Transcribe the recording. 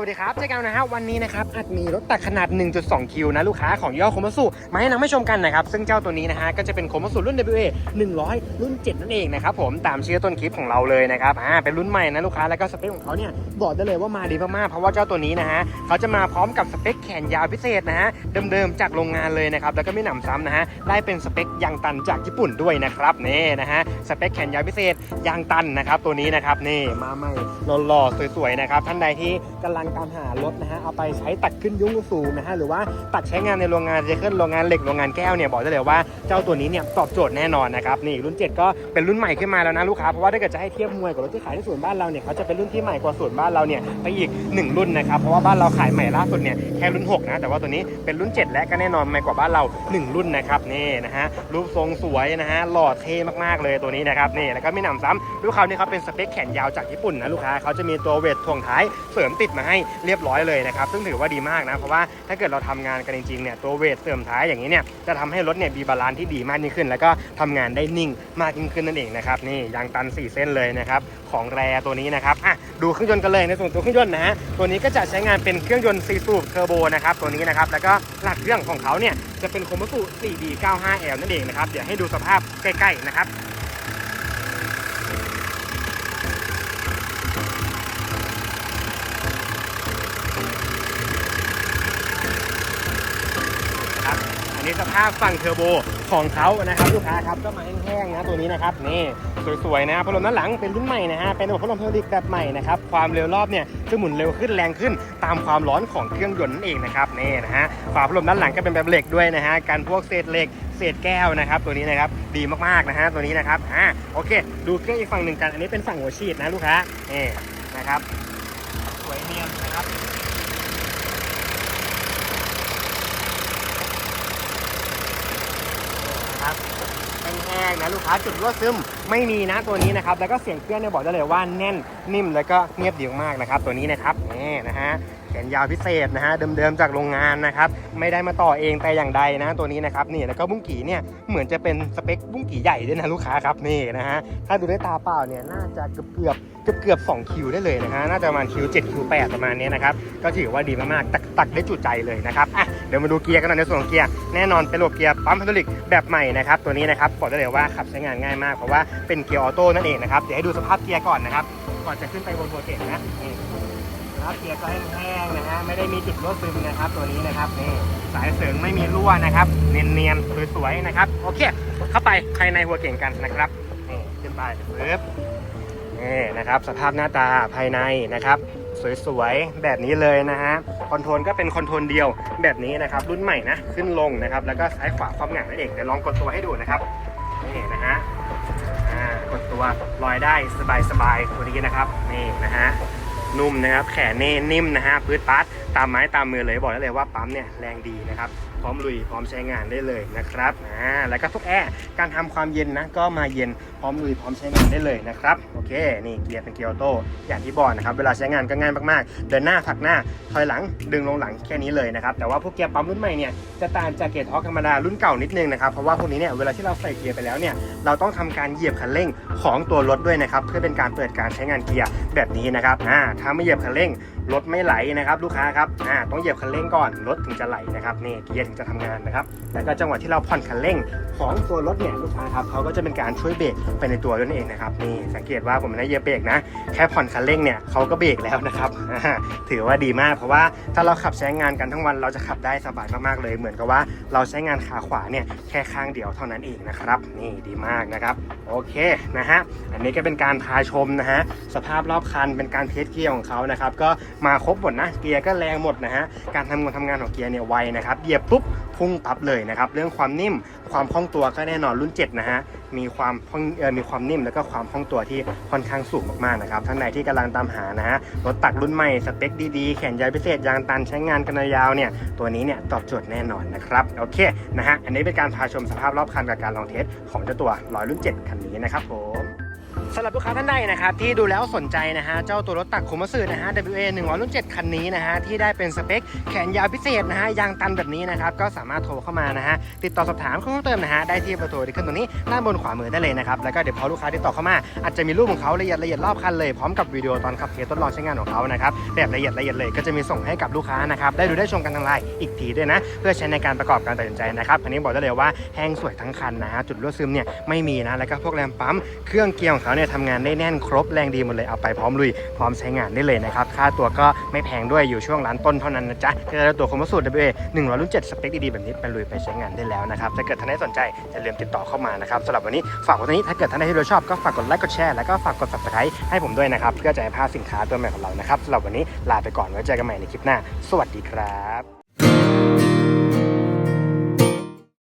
วัสดีครับเจอกันนะฮะวันนี้นะครับอัดมีรถตักขนาด 1.2 คิวนะลูกค้าของย่อโคมัสุมาให้นำให้ชมกันนะครับ ซึ่งเจ้าตัวนี้นะฮะก็จะเป็นโคมัสุรุ่น WA 100 รุ่น 7 นั่นเองนะครับผมตามชื่อต้นคลิปของเราเลยนะครับอ่าเป็นรุ่นใหม่นะลูกค้าแล้วก็สเปคของเขาเนี่ยบอกได้เลยว่ามาดีมากๆเพราะว่าเจ้าตัวนี้นะฮะเขาจะมาพร้อมกับสเปคแขนยาวพิเศษนะฮะเดิมๆจากโรงงานเลยนะครับแล้วก็ไม่หนำซ้ำนะฮะได้เป็นสเปคยางตันจากญี่ปุ่นด้วยนะครับนี่นะฮะสเปคแขนยาวพิเศษยางตันนะครับตัวนี้นะครับนี่มาใหม่หล่อๆสวยๆนะครับท่านใดที่กำลังตามหารถนะฮะเอาไปใช้ตัดขึ้นยุ่งสูงนะฮะหรือว่าตัดใช้งานในโรงงานเจะขึ้นโรงงานเหล็กโรงงานแก้วเนี่ยบอกได้เลยว่าเจ้าตัวนี้เนี่ยตอบโจทย์แน่นอนนะครับนี่รุ่น 7 ก็เป็นรุ่นใหม่ขึ้นมาแล้วนะลูกค้าเพราะว่าถ้าเกิดจะให้เทียบมวยกับรถที่ขายในศูนบ้านเราเนี่ยเขาจะเป็นรุ่นที่ใหม่กว่าศูนบ้านเราเนี่ยไปอีก 1 รุ่นนะครับเพราะว่าบ้านเราขายใหม่ล่าสุดเนี่ยแค่รุ่น 6 นะ แต่ว่าตัวนี้เป็นรุ่น 7 และก็แน่นอนใหม่กว่าบ้านเรา 1 รุ่นนะครับนี่นะฮะรูปทรงสวยนะฮะหล่อเท่มากๆเลยตัวนี้นะครับนี่แล้วก็ไม่หนำซ้ำลูกเขานี่เขาเป็นสเปคแขนยาวจากญี่ปุ่นนะลูกค้าเขาจะมีตัวเวทถ่วงท้ายเสริมติดมาให้เรียบร้อยเลยนะครับซึ่งถือว่าดีมากนะเพราะว่าถ้าเกิดเราทำงานกันจริงๆเนี่ยตัวเวทเสริมท้ายอย่างนี้เนี่ยจะทำให้รถเนี่ยมีบาลานซ์ที่ดีมากยิ่งขึ้น แล้วก็ทำงานได้นิ่งมากยิ่งขึ้นนั่นเองนะครับนี่ยางตัน 4 เส้นเลยนะครับของแรตัวนี้นะครับอะดูเครื่องยนต์กันเลยในส่วนตัวเครื่องยนต์นะฮะตัวนี้ก็จะใช้งานเป็นเครื่องยนต์4สูบเทอร์โบนะครับตัวนี้นะครับแล้วก็หลักเครื่องของเขาเนี่ยจะเป็นโคมัสุ 4D95L นั่นเองนะครับเดี๋ยวให้ดูสภาพใกล้ๆนะครับ อันสภาพฝั่งเทอร์โบของเขานะครับลูกค้าครับก็มาแห้งๆนะตัวนี้นะครับนี่สวยๆนะพัดลมด้านหลังเป็นรุ่นใหม่นะฮะเป็นระบบพัดลมเทอร์ลิกแบบใหม่นะครับความเร็วรอบเนี่ยจะหมุนเร็วขึ้นแรงขึ้นตามความร้อนของเครื่องยนต์นั่นเองนะครับนี่นะฮะฝาพัดลมด้านหลังก็เป็นแบบเหล็กด้วยนะฮะการพวกเศษเหล็กเศษแก้วนะครับตัวนี้นะครับดีมากๆนะฮะตัวนี้นะครับอ่าโอเค ดูเครื่องอีกฝั่งหนึ่งกันอันนี้เป็นฝั่งหัวฉีดนะลูกค้านี่นะครับสวยเนียนนะครับ นะครับแห้งๆนะลูกค้าจุดรั่วซึมไม่มีนะตัวนี้นะครับแล้วก็เสียงเครื่องเนี่ยบอกได้เลยว่าแน่นนิ่มแล้วก็เงียบดีมากนะครับตัวนี้นะครับนี่นะฮะ นยาวพิเศษนะฮะเดิมๆจากโรงงานนะครับไม่ได้มาต่อเองแต่อย่างใดนะตัวนี้นะครับนี่แล้วก็บุ้งกี่เนี่ยเหมือนจะเป็นสเปคบุ้งกี่ใหญ่ด้วยนะลูกค้าครับนี่นะฮะถ้าดูด้วยตาเปล่าเนี่ยน่าจะเกือบเกือบเกือบเกือบๆ2คิวได้เลยนะฮะน่าจะประมาณคิว7คิว8ประมาณนี้นะครับก็ถือว่าดีมากๆตักตักได้จุใจเลยนะครับอะเดี๋ยวมาดูเกียร์กันหน่อยในส่วนของเกียร์แน่นอนเป็นระบบเกียร์ปั๊มไฮดรอลิกแบบใหม่นะครับตัวนี้นะครับบอกได้เลยว่าขับใช้งานง่ายมากเพราะว่าเป็นเกียร์ออโต้นั่นเองนะครับเดี๋ยวให้ดูสภาพเกียร์ก่อนนะครับ ก่อนจะขึ้นไปบนโปรเจกต์นะนี่นะครับเกียร์ก็แห้งๆนะฮะไม่ได้มีจุดรั่วซึมนะครับ ตัวนี้นะครับนี่สายเสริงไม่มีรั่วนะครับ เนียนๆสวยๆนะครับโอเค เข้าไปภายในหัวเก่งกันนะครับนี่ขึ้นไปปึ๊บนี่นะครับสภาพหน้าตาภายในนะครับสวยๆ แบบนี้เลยนะฮะ คอนโทรลก็เป็นคอนโทรลเดียวแบบนี้นะครับ รุ่นใหม่นะ ขึ้นลงนะครับ แล้วก็ซ้ายขวาความหงายนั่นเอง เดี๋ยวลองกดตัวให้ดูนะครับ นี่นะฮะอ่ากดตัวลอยได้สบายๆตัวนี้นะครับนี่นะฮะ นุ่มนะครับ แขนนี่นิ่มนะฮะพื้นปัดตามไม้ตามมือเลยบอกได้เลยว่าปั๊มเนี่ยแรงดีนะครับพร้อมลุยพร้อมใช้งานได้เลยนะครับอ่าแล้วก็ทุกแอร์การทำความเย็นนะก็มาเย็นพร้อมลุยพร้อมใช้งานได้เลยนะครับโอเคนี่เกียร์เป็นเกียร์ออโต้อย่างที่บอกนะครับเวลาใช้งานก็ง่ายมากๆ เดินหน้าผลักหน้าถอยหลังดึงลงหลังแค่นี้เลยนะครับแต่ว่าพวกเกียร์ปั๊มรุ่นใหม่เนี่ยจะต่างจากเกียร์ท็อกธรรมดารุ่นเก่านิดนึงนะครับเพราะว่าพวกนี้เนี่ยเวลาที่เราใส่เกียร์ไปแล้วเนี่ยเราต้องทำการเหยียบคันเร่งของตัวรถด้วยนะครับเพื่อเป็นการเปิดการใช้งานเกียร์แบบนี้นะครับอ่าท้าไม่เหยียบคันเร่ง รถไม่ไหลนะครับลูกค้าครับอ่าต้องเหยียบคันเร่งก่อนรถถึงจะไหลนะครับนี่เกียร์ถึงจะทำงานนะครับแล้วก็จังหวะที่เราผ่อนคันเร่งของตัวรถเนี่ยลูกค้าครับเขาก็จะเป็นการช่วยเบรกไปในตัวนั่นเองนะครับนี่สังเกตว่าผมไม่ได้เหยียบเบรกนะแค่ผ่อนคันเร่งเนี่ยเขาก็เบรกแล้วนะครับถือว่าดีมากเพราะว่าถ้าเราขับใช้งานกันทั้งวันเราจะขับได้สบายมากๆเลย เหมือนกับว่าเราใช้งานขาขวาเนี่ยแค่ข้างเดียวเท่านั้นเองนะครับนี่ดีมากนะครับโอเคนะฮะอันนี้ก็เป็นการพาชมนะฮะสภาพรอบคันเป็นการเทสเกียร์ของเขานะครับก็มาครบหมดนะ เกียร์ก็แรงหมดนะฮะ การทำงานทำงานของเกียร์เนี่ยไวนะครับ เหยียบปุ๊บพุ่งปั๊บเลยนะครับ เรื่องความนิ่ม ความคล่องตัวก็แน่นอนรุ่น 7 นะฮะ มีความมีความนิ่มแล้วก็ความคล่องตัวที่ค่อนข้างสูงมากๆนะครับ ท่านใดที่กำลังตามหานะฮะ รถตักรุ่นใหม่ สเปคดีๆ แขนยาวพิเศษ ยางตันใช้งานกันยาวเนี่ย ตัวนี้เนี่ยตอบโจทย์แน่นอนนะครับ โอเคนะฮะ อันนี้เป็นการพาชมสภาพรอบคันกับการลองเทสของเจ้าตัวร้อยรุ่น 7 คันนี้นะครับผม สำหรับลูกค้าท่านใดนะครับที่ดูแล้วสนใจนะฮะเจ้าตัวรถตักคุมสึนะฮะ WA 100รุ่น7คันนี้นะฮะที่ได้เป็นสเปคแขนยาวพิเศษนะฮะยางตันแบบนี้นะครับก็สามารถโทรเข้ามานะฮะติดต่อสอบถามข้อมูลเติมนะฮะได้ที่เบอร์โทรที่ขึ้นตรงนี้ด้านบนขวามือได้เลยนะครับแล้วก็เดี๋ยวพอลูกค้าติดต่อเข้ามาอาจจะมีรูปของเขาละเอียดละเอียดรอบคันเลยพร้อมกับวิดีโอตอนขับเทสทดลองใช้งานของเขานะครับแบบละเอียดละเอียดเลยก็จะมีส่งให้กับลูกค้านะครับได้ดูได้ชมกันทางไลน์อีกทีด้วยนะเพื่อใช้ในการประกอบการตัดสินใจนะครับอันนี้บอกได้เลยว่าแห้งสวยทั้งคันนะฮะจุดรั่วซึมเนี่ยไม่มีนะแล้วก็พวกแรมปั๊มเครื่องเกียร์ของเขาเนี่ยทำงานได้แน่นครบแรงดีหมดเลยเอาไปพร้อมลุยพร้อมใช้งานได้เลยนะครับ ค่าตัวก็ไม่แพงด้วยอยู่ช่วงร้านต้นเท่านั้นนะจ๊ะก็จะได้ตัวคอมสูตร WA 100รุ่น7สเปคดีๆแบบนี้ไปลุยไปใช้งานได้แล้วนะครับถ้าเกิดท่านใดสนใจอย่าลืมติดต่อเข้ามานะครับสำหรับวันนี้ฝากไว้ตรงนี้ถ้าเกิดท่านใดที่ดูชอบก็ฝากกดไลค์กดแชร์แล้วก็ฝากกด subscribe ให้ผมด้วยนะครับเพื่อจะให้พลาดสินค้าตัวใหม่ของเรานะครับสำหรับวันนี้ลาไปก่อนไว้เจอกันใหม่ในคลิปหน้า สวัสดีครับ